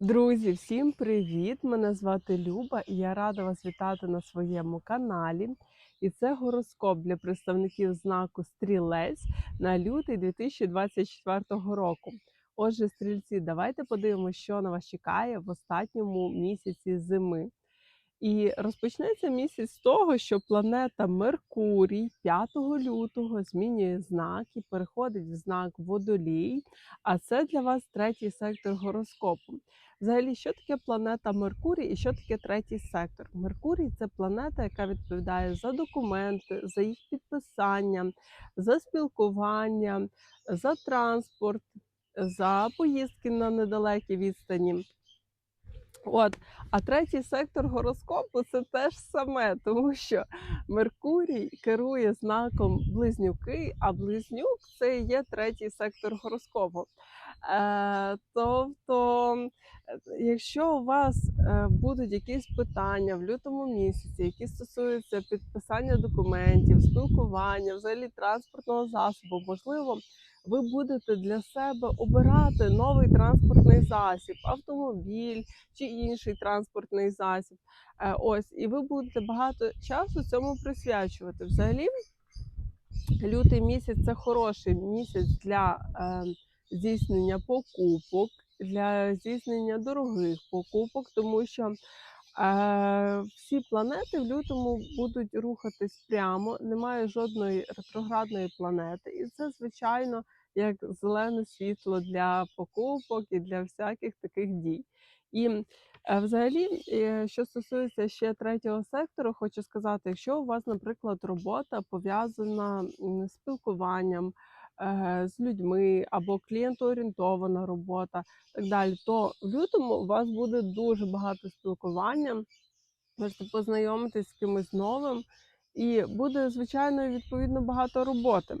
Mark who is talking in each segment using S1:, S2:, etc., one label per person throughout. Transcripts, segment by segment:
S1: Друзі, всім привіт! Мене звати Люба і я рада вас вітати на своєму каналі. І це гороскоп для представників знаку Стрілець на лютий 2024 року. Отже, стрільці, давайте подивимося, що на вас чекає в останньому місяці зими. І розпочнеться місяць з того, що планета Меркурій 5 лютого змінює знак і переходить в знак Водолій. А це для вас третій сектор гороскопу. Взагалі, що таке планета Меркурій і що таке третій сектор? Меркурій це планета, яка відповідає за документи, за їх підписання, за спілкування, за транспорт, за поїздки на недалекі відстані. От, а третій сектор гороскопу це теж саме, тому що Меркурій керує знаком близнюки, а близнюк це є третій сектор гороскопу. Е, тобто, е, якщо у вас е, будуть якісь питання в лютому місяці, які стосуються підписання документів, спілкування, взагалі транспортного засобу, можливо, ви будете для себе обирати новий транспортний засіб, автомобіль чи інший транспортний засіб. Е, Ось, і ви будете багато часу цьому присвячувати. Взагалі, лютий місяць це хороший місяць для е, здійснення покупок, для здійснення дорогих покупок, тому що е, всі планети в лютому будуть рухатись прямо, немає жодної ретроградної планети, і це звичайно як зелене світло для покупок і для всяких таких дій. І е, взагалі, е, що стосується ще третього сектору, хочу сказати, якщо у вас, наприклад, робота пов'язана з спілкуванням е, з людьми або клієнтоорієнтована робота, так далі, то в лютому у вас буде дуже багато спілкування, можете познайомитись з кимось новим, і буде, звичайно, відповідно багато роботи.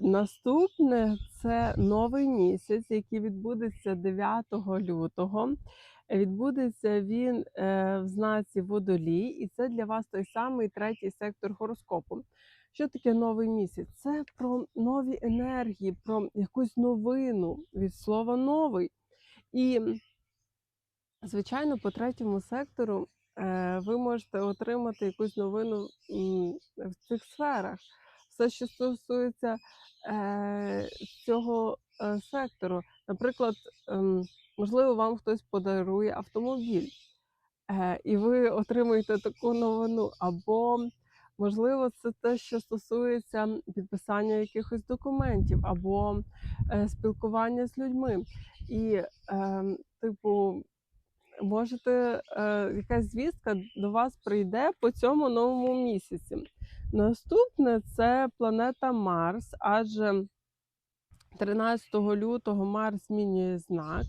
S1: Наступне це новий місяць, який відбудеться 9 лютого. Відбудеться він е, в знаці Водолій, і це для вас той самий третій сектор гороскопу. Що таке новий місяць? Це про нові енергії, про якусь новину від слова новий. І, звичайно, по третьому сектору е, ви можете отримати якусь новину в цих сферах. Все, що стосується е, цього е, сектору. Наприклад, ем, можливо, вам хтось подарує автомобіль, е, і ви отримуєте таку новину. Або, можливо, це те, що стосується підписання якихось документів, або е, спілкування з людьми. І, е, типу, можете, е, якась звістка до вас прийде по цьому новому місяці. Наступне це планета Марс, адже 13 лютого Марс змінює знак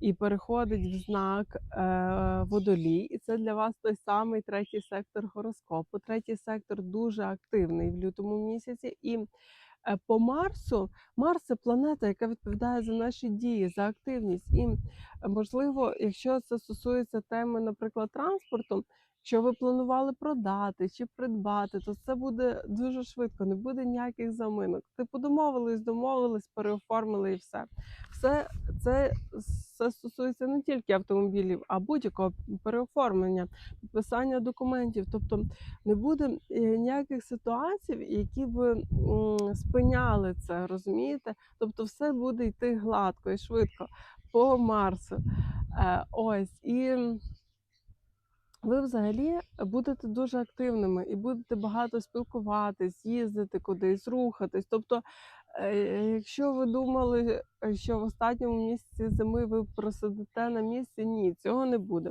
S1: і переходить в знак е, водолій. І це для вас той самий третій сектор гороскопу. Третій сектор дуже активний в лютому місяці. І е, по Марсу Марс це планета, яка відповідає за наші дії, за активність. І можливо, якщо це стосується теми, наприклад, транспорту. Що ви планували продати чи придбати, то це буде дуже швидко, не буде ніяких заминок. Типу домовились, домовились, переоформили і все. Все це, це стосується не тільки автомобілів, а будь-якого переоформлення, підписання документів. Тобто не буде е, ніяких ситуацій, які б спиняли це, розумієте? Тобто, все буде йти гладко і швидко по Марсу. Е, ось і ви взагалі будете дуже активними і будете багато спілкуватись, їздити кудись, рухатись. Тобто, е, якщо ви думали, е, що в останньому місяці зими ви просидите на місці, ні, цього не буде.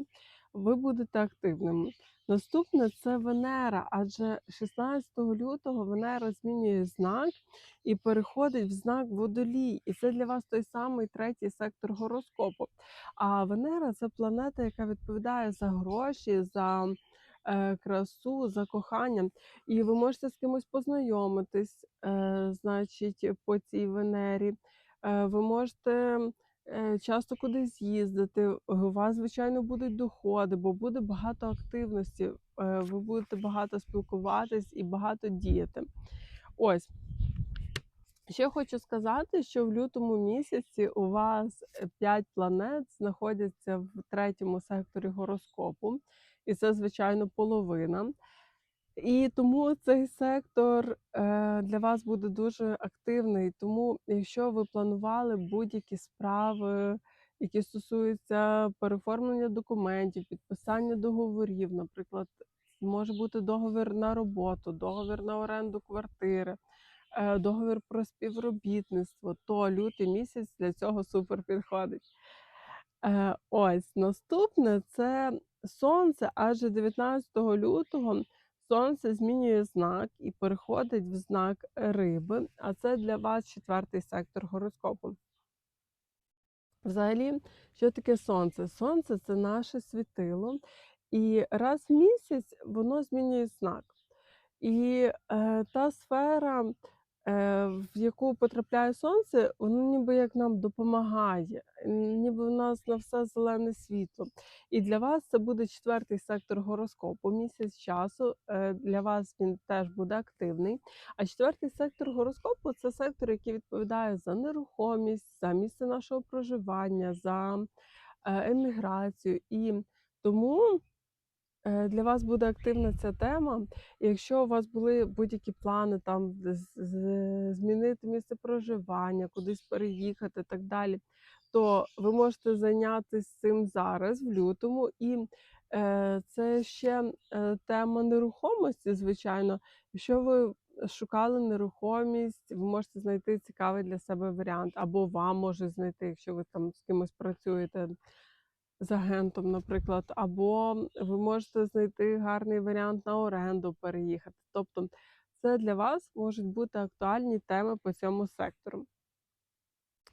S1: Ви будете активними. Наступне це Венера, адже 16 лютого Венера змінює знак і переходить в знак водолій. І це для вас той самий третій сектор гороскопу. А Венера це планета, яка відповідає за гроші, за е, красу, за кохання. І ви можете з кимось познайомитись, е, значить, по цій Венері. Е, ви можете часто кудись їздити. У вас, звичайно, будуть доходи, бо буде багато активності. Е, ви будете багато спілкуватись і багато діяти. Ось. Ще хочу сказати, що в лютому місяці у вас 5 планет знаходяться в третьому секторі гороскопу, і це, звичайно, половина. І тому цей сектор е, для вас буде дуже активний. Тому, якщо ви планували будь-які справи, які стосуються переформлення документів, підписання договорів, наприклад, може бути договір на роботу, договір на оренду квартири, е, договір про співробітництво, то лютий місяць для цього супер підходить. Е, ось наступне це сонце, адже 19 лютого сонце змінює знак і переходить в знак риби, а це для вас четвертий сектор гороскопу. Взагалі, що таке сонце? Сонце це наше світило, і раз в місяць воно змінює знак. І е, та сфера, в яку потрапляє сонце, воно ніби як нам допомагає, ніби в нас на все зелене світло. І для вас це буде четвертий сектор гороскопу. Місяць часу е, для вас він теж буде активний. А четвертий сектор гороскопу це сектор, який відповідає за нерухомість, за місце нашого проживання, за е, еміграцію. І тому. Е, Для вас буде активна ця тема. Якщо у вас були будь-які плани там змінити місце проживання, кудись переїхати, і так далі, то ви можете зайнятися цим зараз, в лютому. І е, це ще е, тема нерухомості, звичайно. Якщо ви шукали нерухомість, ви можете знайти цікавий для себе варіант, або вам може знайти, якщо ви там з кимось працюєте з агентом, наприклад, або ви можете знайти гарний варіант на оренду переїхати. Тобто, це для вас можуть бути актуальні теми по цьому сектору.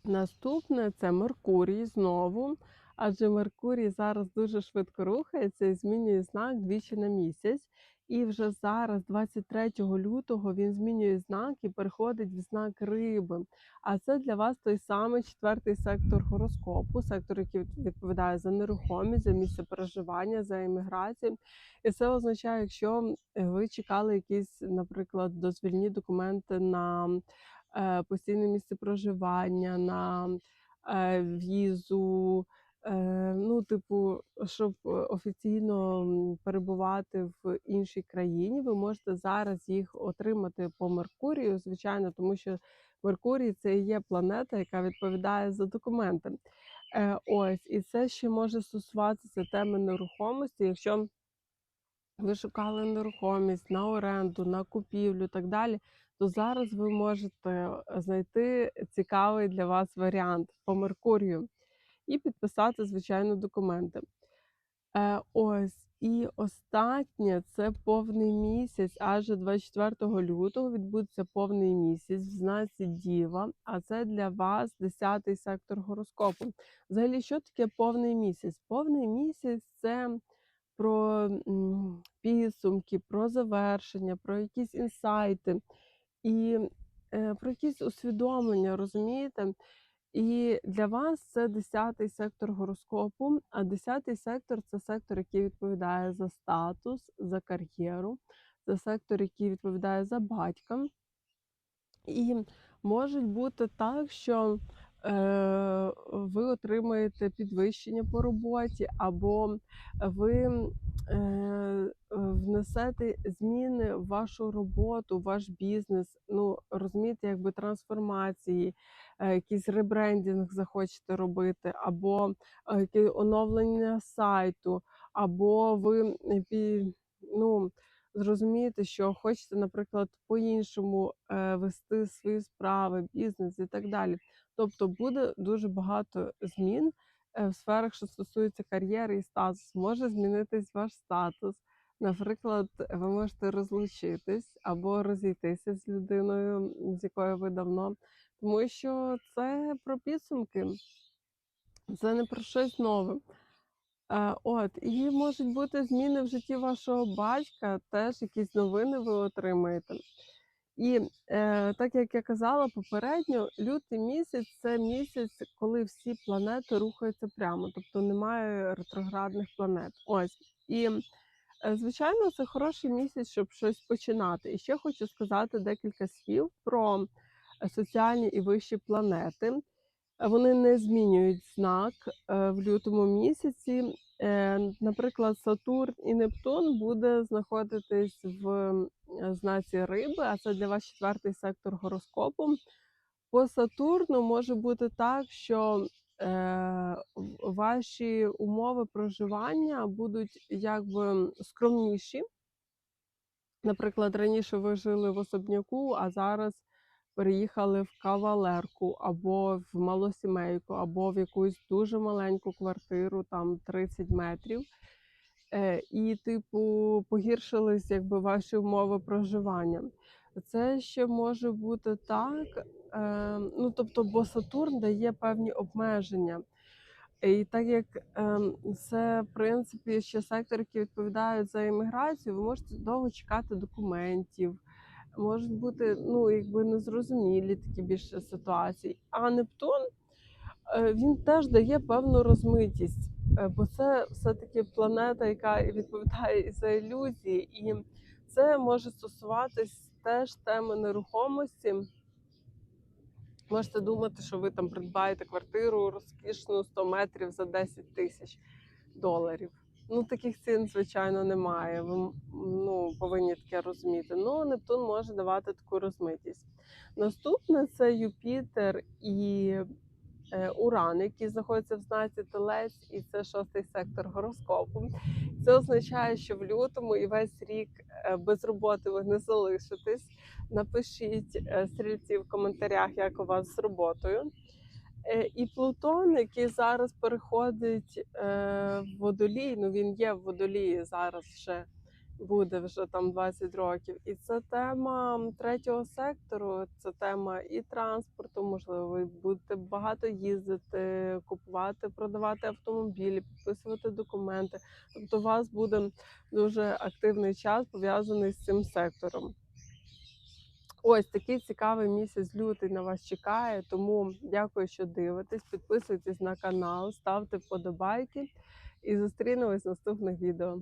S1: Наступне це Меркурій знову, адже Меркурій зараз дуже швидко рухається і змінює знак двічі на місяць. І вже зараз, 23 лютого, він змінює знак і переходить в знак риби. А це для вас той самий четвертий сектор гороскопу, сектор, який відповідає за нерухомість, за місце проживання, за імміграцію. І це означає, якщо ви чекали якісь, наприклад, дозвільні документи на е, постійне місце проживання, на е, візу. Е, ну, типу, щоб е, офіційно перебувати в іншій країні, ви можете зараз їх отримати по Меркурію, звичайно, тому що Меркурій це і є планета, яка відповідає за документи. Е, ось, і це ще може стосуватися теми нерухомості, якщо ви шукали нерухомість на оренду, на купівлю і так далі, то зараз ви можете знайти цікавий для вас варіант по Меркурію і підписати, звичайно, документи. Е, ось. І останнє це повний місяць, аж 24 лютого відбудеться повний місяць в знаці Діва, а це для вас 10-й сектор гороскопу. Взагалі, що таке повний місяць? Повний місяць це про підсумки, про завершення, про якісь інсайти і е, про якісь усвідомлення, розумієте? І для вас це 10-й сектор гороскопу. А 10-й сектор це сектор, який відповідає за статус, за кар'єру, це сектор, який відповідає за батька. І може бути так, що ви отримаєте підвищення по роботі, або ви е, внесете зміни в вашу роботу, в ваш бізнес. Ну, розумієте, якби трансформації, е, якийсь ребрендінг захочете робити, або е, оновлення сайту, або ви е, ну, зрозумієте, що хочете, наприклад, по-іншому е, вести свої справи, бізнес і так далі. Тобто буде дуже багато змін е, в сферах, що стосується кар'єри і статусу. Може змінитись ваш статус. Наприклад, ви можете розлучитись або розійтися з людиною, з якою ви давно, тому що це про підсумки, це не про щось нове. Е, от, і можуть бути зміни в житті вашого батька, теж якісь новини ви отримаєте. І так як я казала попередньо, лютий місяць це місяць, коли всі планети рухаються прямо, тобто немає ретроградних планет. Ось. І, е, звичайно, це хороший місяць, щоб щось починати. І ще хочу сказати декілька слів про е, соціальні і вищі планети. Е, Вони не змінюють знак е, в лютому місяці. Е, Наприклад, Сатурн і Нептун буде знаходитись в е, знаці риби, а це для вас четвертий сектор гороскопу. По Сатурну може бути так, що е, ваші умови проживання будуть якби скромніші. Наприклад, раніше ви жили в особняку, а зараз переїхали в кавалерку або в малосімейку, або в якусь дуже маленьку квартиру, там 30 метрів. Е, і, типу, погіршились якби ваші умови проживання. Це ще може бути так. Е, ну, тобто, бо Сатурн дає певні обмеження. І так як ем, це, в принципі, ще сектор, які відповідають за імміграцію, ви можете довго чекати документів, можуть бути ну, якби незрозумілі такі більше ситуації. А Нептун е, він теж дає певну розмитість, е, бо це все-таки планета, яка відповідає за ілюзії, і це може стосуватись теж теми нерухомості. Можете думати, що ви там придбаєте квартиру розкішну 100 метрів за 10 тисяч доларів. Ну, таких цін, звичайно, немає. Ви ну, повинні таке розуміти. Ну, Нептун може давати таку розмитість. Наступне це Юпітер і е, Уран, який знаходиться в знаці Телець, і це шостий сектор гороскопу. Це означає, що в лютому і весь рік е, без роботи ви не залишитесь. Напишіть е, стрільці в коментарях, як у вас з роботою. Е, І Плутон, який зараз переходить е, в водолій, ну він є в водолії зараз ще буде вже там 20 років. І це тема третього сектору, це тема і транспорту. Можливо, ви будете багато їздити, купувати, продавати автомобілі, підписувати документи. Тобто, у вас буде дуже активний час пов'язаний з цим сектором. Ось такий цікавий місяць лютий на вас чекає. Тому дякую, що дивитесь. Підписуйтесь на канал, ставте вподобайки і зустрінемось в наступних відео.